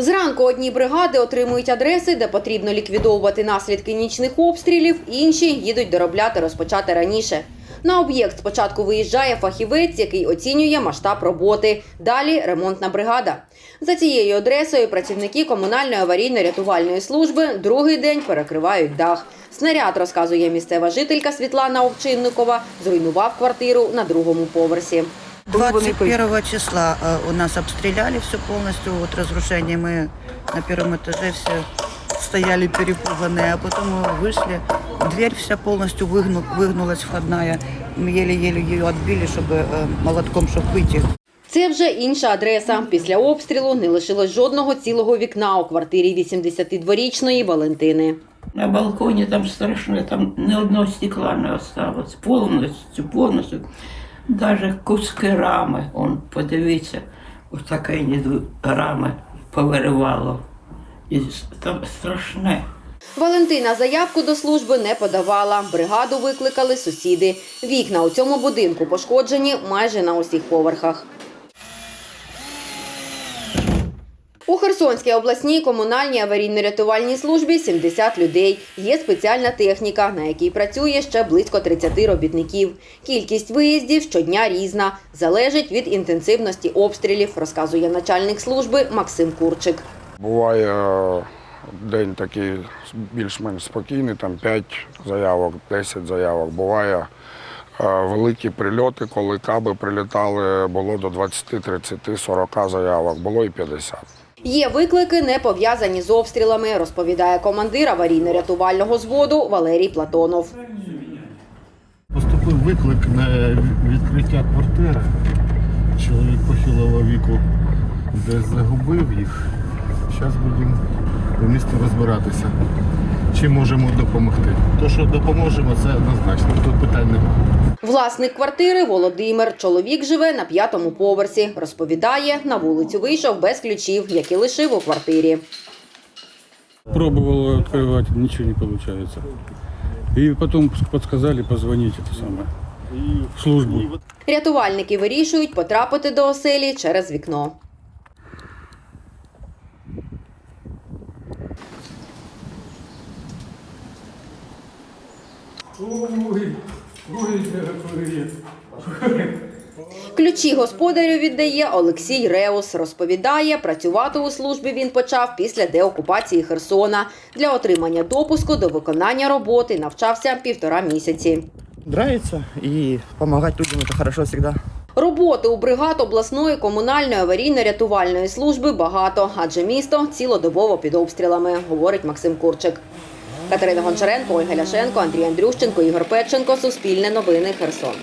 Зранку одні бригади отримують адреси, де потрібно ліквідовувати наслідки нічних обстрілів, інші їдуть доробляти розпочати раніше. На об'єкт спочатку виїжджає фахівець, який оцінює масштаб роботи. Далі ремонтна бригада. За цією адресою працівники комунальної аварійно-рятувальної служби другий день перекривають дах. Снаряд, розказує місцева жителька Світлана Овчинникова, зруйнував квартиру на другому поверсі. 21 числа э, у нас обстреляли все полностью, вот разрушение. Мы на первом этаже все стояли перепуганные, а потом мы вышли, дверь вся полностью выгну, выгнулась входная. Мы еле-еле ее отбили, чтобы э, молотком, чтобы выйти. Це вже інша адреса. Після обстрілу не лишилось жодного цілого вікна у квартирі 82-річної Валентини. На балконі там страшно, там ні одного стекла не осталось. Повністю, повністю. Даже куски рами, он, подивіться, ось таке рами повиривало. І там страшне. Валентина заявку до служби не подавала. Бригаду викликали сусіди. Вікна у цьому будинку пошкоджені майже на усіх поверхах. У Херсонській обласній комунальній аварійно-рятувальній службі 70 людей. Є спеціальна техніка, на якій працює ще близько 30 робітників. Кількість виїздів щодня різна, залежить від інтенсивності обстрілів, розказує начальник служби Максим Курчик. Буває е, день такий більш-менш спокійний, там 5 заявок, 10 заявок. Буває е, великі прильоти, коли каби прилітали, було до 20, 30, 40 заявок, було і 50. Є виклики, не пов'язані з обстрілами, розповідає командир аварійно-рятувального зводу Валерій Платонов. Поступив виклик на відкриття квартири. Чоловік похилого віку десь загубив їх. Зараз будемо по місту розбиратися, чи можемо допомогти. То, що допоможемо, це однозначно. Тут питань немає. Власник квартири Володимир. Чоловік живе на п'ятому поверсі. Розповідає, на вулицю вийшов без ключів, які лишив у квартирі. Пробовал открывать, ничего не получается. И потом подсказали позвонить это самое в службу. Рятувальники вирішують потрапити до оселі через вікно. Ключі господарю віддає Олексій Реус. Розповідає, працювати у службі він почав після деокупації Херсона. Для отримання допуску до виконання роботи навчався півтора місяці. нравится и помогать людям это хорошо всегда. Роботи у бригад обласної комунальної аварійно-рятувальної служби багато, адже місто цілодобово під обстрілами, говорить Максим Курчик. Катерина Гончаренко, Ольга Ляшенко, Андрій Андрющенко, Ігор Петченко. Суспільне новини. Херсон.